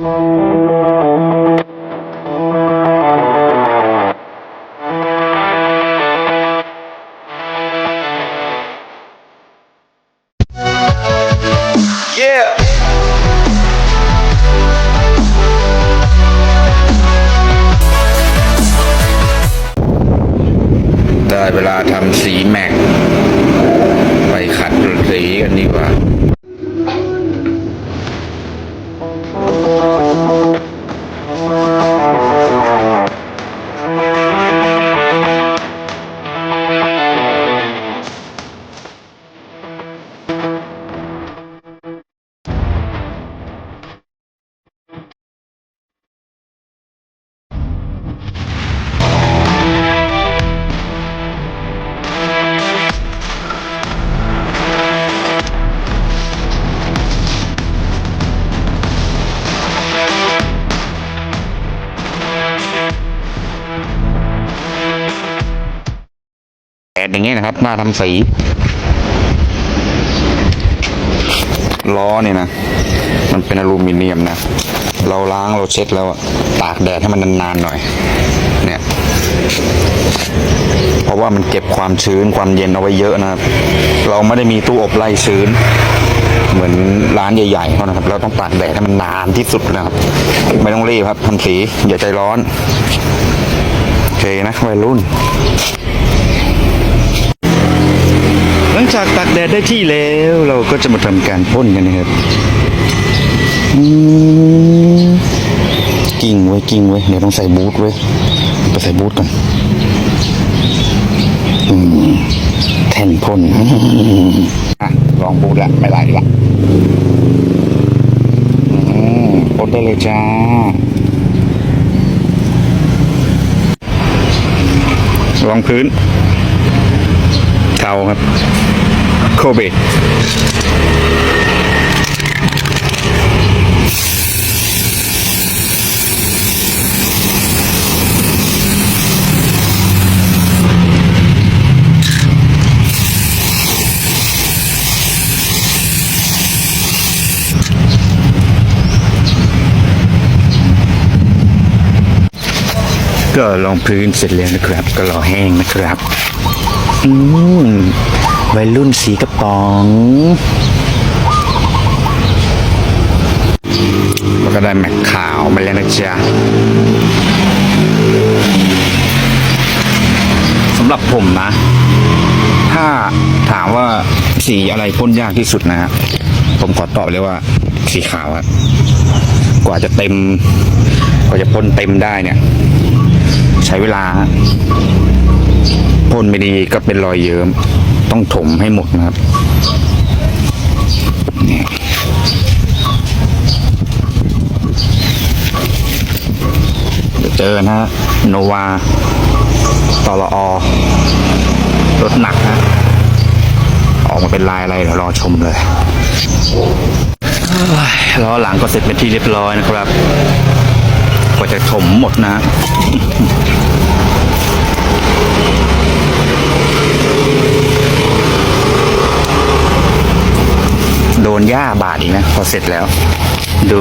ได้เวลาทำสีแม็ก ดอย่างเงี้ยนะครับ หน้าทำสีล้อเนี่ยนะ มันเป็นอลูมิเนียมนะ เราล้างเราเช็ดแล้วตากแดดให้มันนานๆหน่อย เนี่ย เพราะว่ามันเก็บความชื้นความเย็นเอาไว้เยอะนะครับ เราไม่ได้มีตู้อบไล่ชื้น เหมือนร้านใหญ่ๆเขานะครับ เราต้องตากแดดให้มันนานที่สุดนะครับ ไม่ต้องรีบครับทำสีอย่าใจร้อน โอเคนะวัยรุ่น จากตากแดดได้ที่แล้ว เราก็จะมาทำการพ่นกันนะครับกิ่งไว้กิ่งไว้เดี๋ยวต้องใส่บูทไว้ไปใส่บูทก่อนอแท่นพ่นอะลองบูทละไม่ไหลละอพ่นได้เลยจ้าลองพื้นเทาครับ โคเบก็ลองพื้นเสร็จแล้วนะครับ ก็รอแห้งนะครับ อืม วัยรุ่นสีกระป๋อง แล้วก็ได้แม็กขาวมาแล้วนะจ๊ะสำหรับผมนะ ถ้าถามว่าสีอะไรพ่นยากที่สุดนะฮะผมขอตอบเลยว่า สีขาวครับกว่าจะเต็ม กว่าจะพ่นเต็มได้เนี่ย ใช้เวลาพ่นไม่ดีก็เป็นรอยเยิ้ม ต้องถมให้หมดนะครับนี่เจอนะฮะโนวาตลอรถหนักนะออกมาเป็นลายอะไรเดี๋ยวรอชมเลยล้อหลังก็เสร็จเป็นที่เรียบร้อยนะครับ กว่าจะถมหมดนะฮะ โด นหญ้าบาดอีกนะ พอเสร็จแล้ว ดู